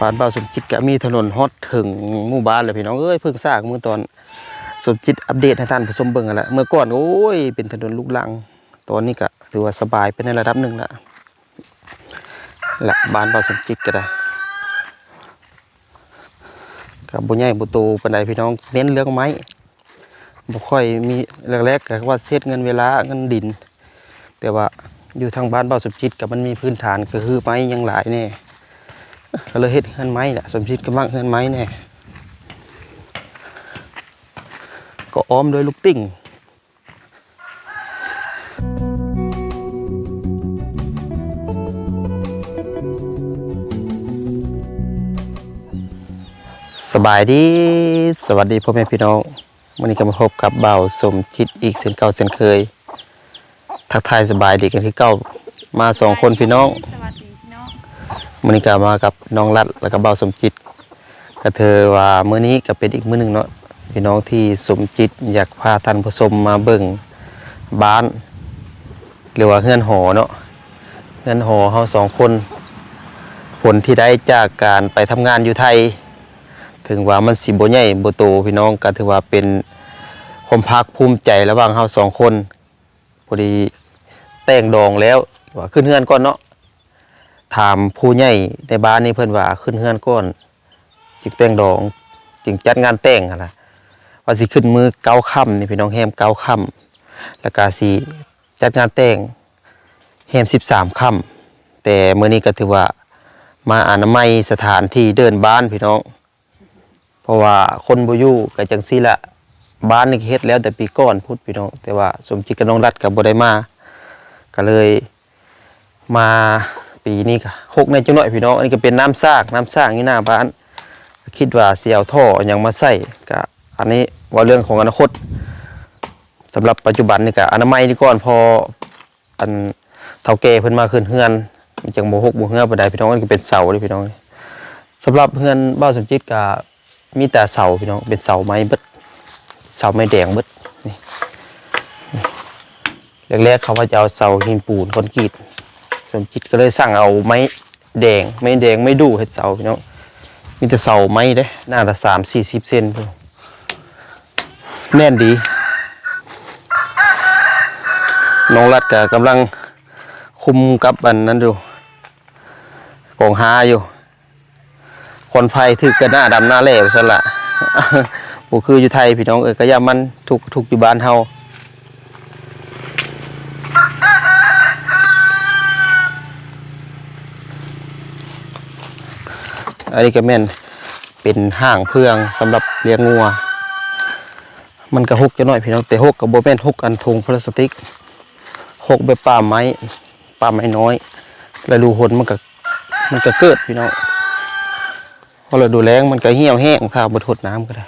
บ้านเบาสมจิตก็มีถนนฮอดถึงหมู่บ้านเลยพี่น้องเอ้ยเพิ่งสร้างเมื่อตอนสมจิตอัปเดตให้ท่านผู้ชมเบิ่งกันแหละเมื่อก่อนโอ้ยเป็นถนนลูกลัง ตอนนี้ก็ถือว่าสบายไปในระดับหนึ่งละละบ้านเบาสมจิตก็ได้กับบุญใหญ่บุโตปานใดพี่น้องเน้นเรื่องไม้บ่ค่อยมีแรกๆก็ว่าเซตเงินเวลาเงินดิน แต่ว่าอยู่ทางบ้านเบาสมจิตกับมันมีพื้นฐานก็คือไม้ยังหลายแน่ ก็เลยเฮ็ดเฮือนไม้แหละสมชิดก็มักเฮือนไม้แน่ก็อ้อมด้วยลูกติ่งสบายดี สวัสดีพ่อแม่พี่น้องวันนี้ก็มาพบกับเบาสมจิตอีกเส้นเก่าเส้นเคย ทักทายสบายดีกันที่เก้ามาสองคนพี่น้อง มื้อนี้ก็มากับน้องรัดแล้วก็เบาสมจิตก็เธอว่ามื้อนี้ก็เป็นอีกมื้อหนึงเนาะพี่น้องที่สมจิตอยากพาท่านผู้ชมมาเบิ่งบ้านหรือว่าเฮือนหอเนาะเฮือนหอเฮาสองคน ผลที่ได้จากการไปทำงานอยู่ไทย ถึงว่ามันสิบ่ใหญ่บ่โตพี่น้องก็ถือว่าเป็นความภาคภูมิใจระหว่างเฮาสองคนพอดีแต่งดองแล้วว่าขึ้นเฮือนก่อนเนาะ ถามผู้ใหญ่ในบ้านนี่เพิ่นว่าขึ้นเฮือนก้อนจึงแต่งดองจึงจัดงานแต่งหั่นล่ะว่าสิขึ้นมือเก้าค่ำนี่พี่น้องแฮมเก้าค่ำแล้วก็สิจัดงานแต่งแฮมสิบสามค่ำแต่มื้อนี้ก็ถือว่ามาอนามัยสถานที่เดินบ้านพี่น้อง เพราะว่าคนบ่อยู่ก็จังซี่ละบ้านนี่เฮ็ดแล้วแต่ปีก่อนพูดพี่น้อง แต่ว่าสมจิตกับน้องรัดก็บ่ได้มาก็เลยมา ปีนี้ก็หกในจังหน่อยพี่น้องอันนี้ก็เป็นน้ำซากน้ำซากอยู่หน้าบ้าน คิดว่าเสียเอาท่ออหยังมาใส่ก็อันนี้ว่าเรื่องของอนาคตสำหรับปัจจุบันนี่ก็อนามัยนี่ก่อนพออันเฒ่าแก่เพิ่นมาขึ้นเฮือนมันจังบ่ฮกบ่เฮือบ่ได้พี่น้องอันนี้ก็เป็นเสาเลยพี่น้องสำหรับเฮือนบ้านสมจิตก็มีแต่เสาพี่น้องเป็นเสาไม้เบิดเสาไม้แดงเบิดนี่นี่แรกๆเขาว่าจะเอาเสาหินปูนคอนกรีต สมจิตก็เลยสั่งเอาไม้แดงไม้แดงไม่ดูเห็ดเสาพี่น้องมีแต่เสาไม้เด้หน้าละสามสี่สิบเซนพี่แน่นดี น้องรัดก็กำลังคุมกับอันนั้นอยู่กองหาอยู่ คนไฟถือกันหน้าดำหน้าแหล่ไปซะละบุคืออยู่ไทยพี่น้องเอ้ยก็ย่ามันถูกถูกอยู่บ้านเฮา อันนี้ก็แม่นเป็นห้างเพื่องสำหรับเลี้ยงงัว มันก็หกจะน้อยพี่น้องแต่หกกับโบแม่นหกอันทุงพลาสติกหกแบบป่าไม้ป่าไม้น้อย แล้วดูหนมันก็มันก็เกิดพี่น้องพอเราดูแรงมันก็เหี่ยวแห้งถ้าบดหดน้ำก็ได้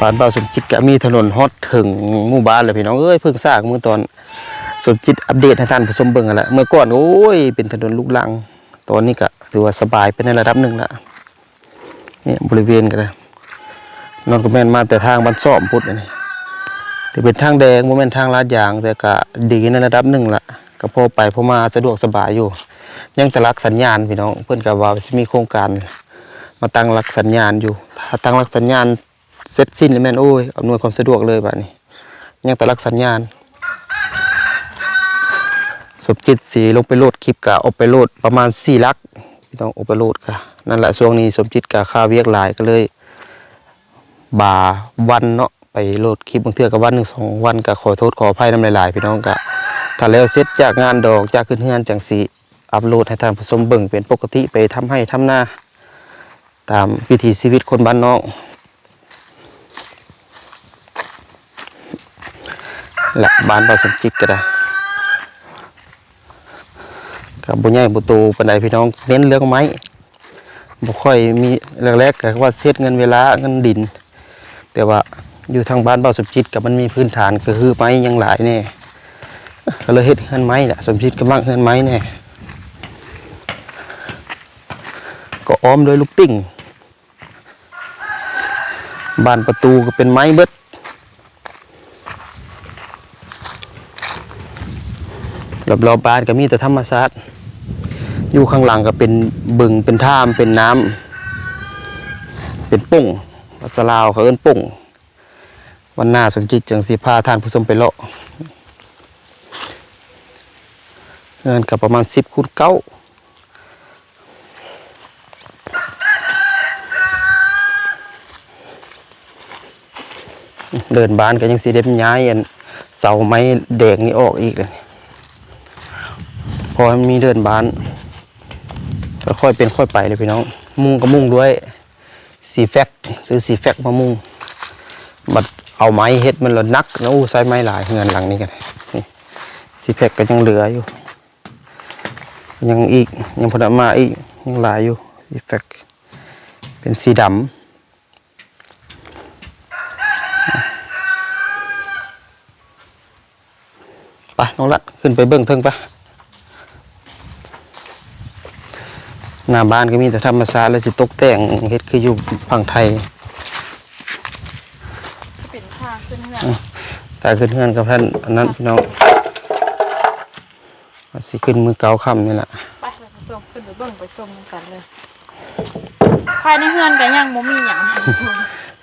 บ้านเบาสมจิตก็มีถนนฮอดถึงหมู่บ้านเลยพี่น้องเอ้ยเพิ่งสร้างเมื่อตอนสมจิตอัปเดตให้ท่านผู้ชมเบิ่งกันละเมื่อก่อนโอ้ยเป็นถนนลูกลัง ตอนนี้ก็ถือว่าสบายไปในระดับหนึ่งละนี่บริเวณกันนะนอนก็แม่นมาแต่ทางบ้านซ่อมพุทธนี่แต่เป็นทางแดงโมเมนทางลาดยาง แต่ก็ดีในระดับหนึ่งละก็พอไปพอมาสะดวกสบายอยู่ ยังแต่รักสัญญาณพี่น้องเพื่อนกับว่าสิมีโครงการ มาตั้งรักสัญญาณอยู่ถ้าตั้งรักสัญญาณ เสร็จสิ้นแล้วแม่นโอ้ยอำนวยความสะดวกเลยบัดนี้ยังแต่รักสัญญาณสมจิตสีลงไปโหลดคลิปกะเอาไปโหลดประมาณสี่ลักพี่ต้องเอาไปโหลดค่ะนั่นแหละช่วงนี้สมจิตกะค่าเวียกหลายก็เลยบาวันเนาะไปโหลดคลิปบางเทื่อกับวันหนึ่งสองวันก็ขอโทษขออภัยน้ำหลายๆพี่น้องกะถ้าแล้วเสร็จจากงานดอกจากขึ้นเฮือนจังสีอัพโหลดให้ทางผู้ชมเบิ่งเป็นปกติไปทำให้ทำหน้า ตามวิถีชีวิตคนบ้านนอก และบ้านเราสมจิตก็ได้กับบุญใหญ่บุโตปานใดพี่น้องเน้นเรื่องไม้บ่ค่อยมีแรกๆก็ว่าเซตเงินเวลาเงินดิน แต่ว่าอยู่ทางบ้านเบาสมจิตกับมันมีพื้นฐานก็คือไม้ยังหลายแน่ก็เลยเฮ็ดเฮือนไม้แหละสมจิตกำลังเฮือนไม้แน่ก็อ้อมด้วยลูกติ่งบ้านประตูก็เป็นไม้เบิด รอบๆบ้านก็มีแต่ธรรมชาติอยู่ข้างหลังก็เป็นบึงเป็นท่ามเป็นน้ำเป็นปุ่งภาษาลาวเขาเอิ้นปุ่งวันหน้าสมจิตจังสิพาท่านผู้ชมไปเลาะเงินกับประมาณสิบคูณเก้าเดินบ้านก็ยังสีเด็บย้ายอันเสาไม้แดงนี่ออกอีกเลย อมีเดินบ้านก็ค่อยเป็นค่อยไปเลยพี่น้อง มุงก็มุงด้วยสีแฟกซื้อสีแฟกมามุงบัดเอาไม้เฮ็ดมันละนักนะอู้ใช้ไม้หลายเงินหลังนี้กันนี่สีแฟกก็ยังเหลืออยู่ ยังอีกยังพอดมาอีกยังหลายอยู่สีแฟกเป็นสีดำไปน้องละขึ้นไปเบื้องเทิงไป หน้าบ้านก็มีแต่ธรรมชาติและสิตกแต่งเฮ็ดคืออยู่ฝั่งไทย เป็นทางขึ้นเฮือนตายขึ้นเฮือนกับท่านอันนั้นพี่น้องว่าสิขึ้นมือเกาค่ำนี่แหละไปไปส่งขึ้นไปเบิ่งไปส่งกันเลยภายในเฮือนก็ยังบ่มีหยัง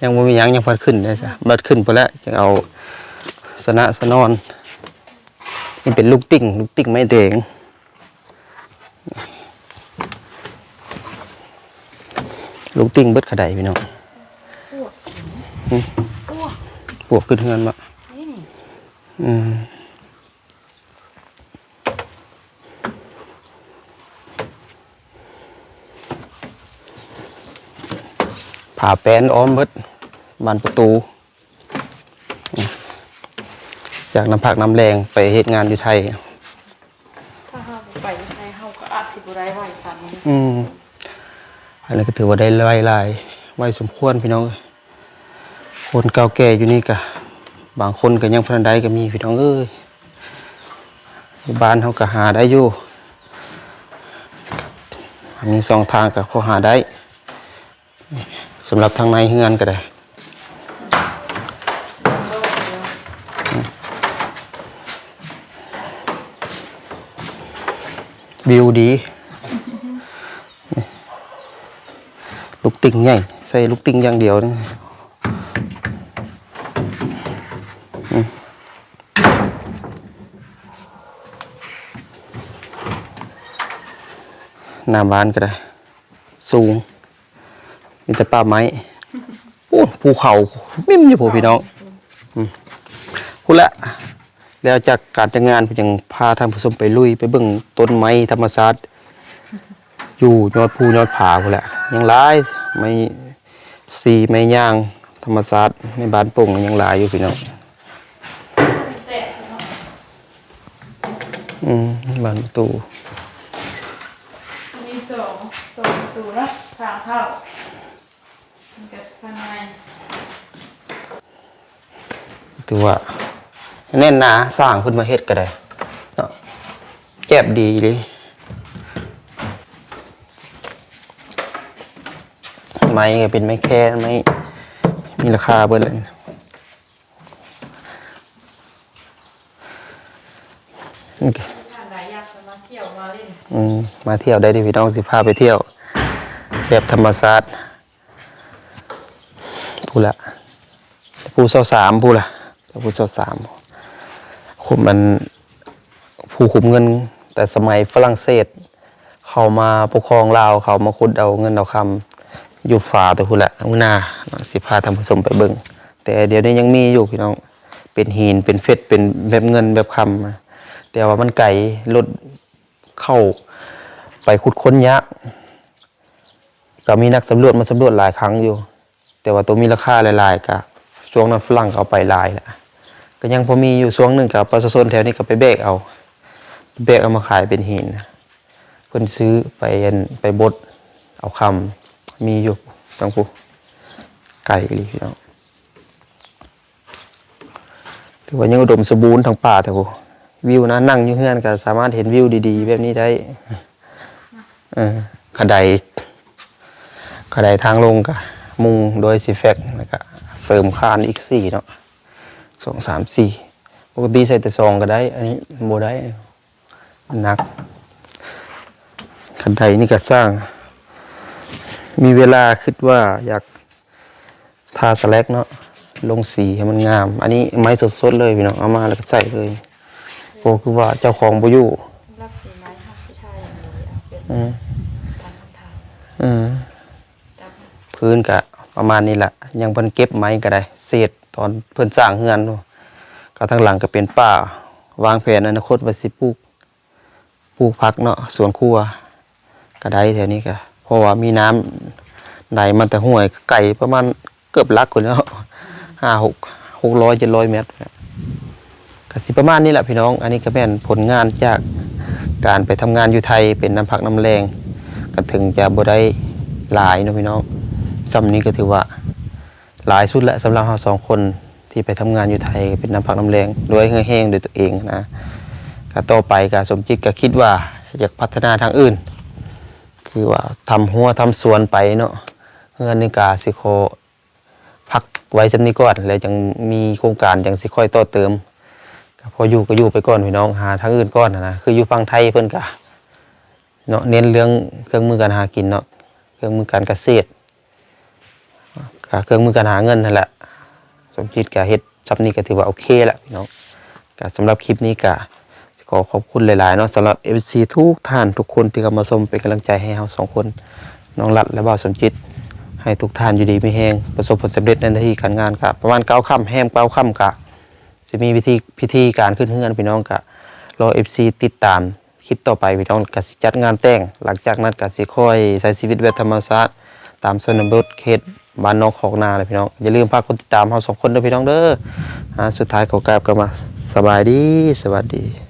ยังบ่มีหยังยังพัดขึ้นได้จ้ะบัดขึ้นไปแล้วจะเอาสนะสนอน นี่เป็นลูกติ่ง ลูกติ่งไม้แดง ลูกติ่งเบิดขะไดพี่น้องอ้วปวกขึ้นเฮือนมานี่นี่อืมผ่าแป้นอ้อมเบิดบานประตู จากน้ำผักน้ำแรงไปเหตุงานอยู่ไทย ถ้าเฮาบ่ไปในเฮาก็อาจสิบ่ได้ไหวกันนี้อืม อันนี้ก็ถือว่าได้ไล่ไล่ไว้สมควรพี่น้อง คนเก่าแก่อยู่นี่กะบางคนก็ยังพันใดก็มีพี่น้องเอ้ยบ้านเขาก็หาได้อยู่มีสองทางก็พอหาได้สำหรับทางในเฮือนก็ได้วิวดี ลูกติ่งใหญ่ใส่ลูกติ่งอย่างเดียวนี่หน้าบ้านก็ได้ สูงมีแต่ป่าไม้โอ้ภูเขามิ่มอยู่ผมพี่น้องอืมพูดละแล้วจากการจัดงานผมยังพาท่านผู้ชมไปลุย ไปเบิ่งต้นไม้ธรรมชาติอยู่ยอดภูยอดผาพุ่นละยังหลาย ไม่สีไม่ย่าง ธรรมชาติในบ้านโป่งยังหลายอยู่พี่น้องแต่เนาะอืมบ้านประตูมีสองสองประตูเนาะทางเข้ามันก็ข้างในถือว่าแน่นหนาสร้างขึ้นมาเฮ็ดก็ได้เนาะแก็บดีเลย ไม้ก็เป็นไม้แค่ไม้มีราคาเบิดเลยท่านใดอยากจะมาเที่ยวมาเล่นอืมมาเที่ยวได้ที่พี่น้องสิพาไปเที่ยว แบบธรรมศาสตร์พูดละผู้เศร้าสามพูดละผู้เศร้าสามคุมมันผู้คุมเงิน แต่สมัยฝรั่งเศส เขามาปกครองลาวเขามาขุดเอาเงินเอาคำ อยู่ฝาแต่พูดละอหน้าสิพาทำผสมไปเบิ่งแต่เดี๋ยวนี้ยังมีอยู่พี่น้องเป็นหินเป็นเฟ็ดเป็นแบบเงินแบบคำแต่ว่ามันไก่รถเข้าไปขุดค้นยากก็มีนักสำรวจมาสำรวจหลายครั้งอยู่ แต่ว่าตัวมีราคาหลายๆก็ช่วงนั้นฝรั่งเอาไปหลายแหละก็ยังพอมีอยู่ช่วงหนึ่งกับประชาชนแถวนี้ก็ไปแบกเอาแบกเอามาขายเป็นหินเพิ่นซื้อไปอันไปบดเอาคำ มีอยู่ตังผู้ไก่ลยพี่น้องถือว่ายังอุดมสมบูรณ์ทางป่าแต่ผู้วิวนะนั่งอยู่เฮือนก็สามารถเห็นวิวดีๆ แบบนี้ได้ออขดายขดายทางลงก็มุงโดยสีแฟกแล้วก็เสริมคานอีกสี่เนาะสองสามสี่ปกติใส่แต่ซองก็ได้ อันนี้โบได้นหนักคันใดนี่ก็สร้าง มีเวลาคิดว่าอยากทาสแลกเนาะลงสีให้มันงาม อันนี้ไม้สดๆเลยพี่น้องเอามาแล้วก็ใส่เลยโอ้คือว่าเจ้าของบ่อยู่รับสีไม้ห้าสิทายอย่างนี้เอาเป็นอืมทางทางอืมจับพื้นก็ประมาณนี้แหละยังเพิ่นเก็บไม้ก็ได้ เศษตอนเพิ่นสร้างเฮือนเนาะก็ทางหลังก็เป็นป่าวางแผนอนาคตว่าสิปลูกปลูกผักเนาะสวนครัวก็ได้แถวนี้ก็ เพราะว่ามีน้ำไหลมาแต่ห้วยไก่ประมาณเกือบลักคนแล้วห้าหกหกร้อยเจ็ดร้อยเมตรก็สิประมาณนี้แหละพี่น้อง อันนี้ก็เป็นผลงานจากการไปทำงานอยู่ไทยเป็นน้ำผักน้ำแรงก็ถึงจะบ่ได้หลายนะพี่น้องซ้ำนี้ก็ถือว่าหลายสุดแล้วสำหรับเราสองคนที่ไปทำงานอยู่ไทยเป็นน้ำพักน้ำแรงด้วยแห้งๆด้วยตัวเองนะก็ต่อไปก็สมจิตก็คิดว่าอยากพัฒนาทางอื่น คือว่าทำหัวทำสวนไปเนาะเงินนี่กาสิโคพักไว้จำนี้ก่อนแล้วจังมีโครงการจังสิค่อยต่อเติมพออยู่ก็อยู่ไปก่อนพี่น้องหาทางอื่นก่อนนะคืออยู่ฝั่งไทยเพิ่นก็เนาะเน้นเรื่องเครื่องมือการหากินเนาะเครื่องมือการเกษตรก็เครื่องมือการหาเงินนั่นแหละสมจิตก็เฮ็ดจับนี้ก็ถือว่าโอเคแล้วพี่น้องก็สำหรับคลิปนี้ก็ ขอขอบคุณหลายๆเนาะสำหรับ FC ทุกท่านทุกคนที่เข้ามาชมเป็นกำลังใจให้เราสองคนน้องรัดและบ่าวสมจิต ให้ทุกท่านอยู่ดีมีแฮงประสบผลสำเร็จในหน้าที่การงานครับประมาณเก้าค่ำแฮมเก้าค่ำกะจะมีวิธีพิธีการขึ้นเฮือนพี่น้องกะรอ FC ติดตามคลิปต่อไปพี่น้องกสิจัดงานแต่ง หลังจากนั้นกสิค่อยใช้ชีวิตแบบธรรมชาติตามชนบทเขตบ้านนอกของนาเลยพี่น้อง อย่าลืมพากกดติดตามเราสองคนด้วยพี่น้องเด้อสุดท้ายขอกราบกันมา สบายดี สวัสดี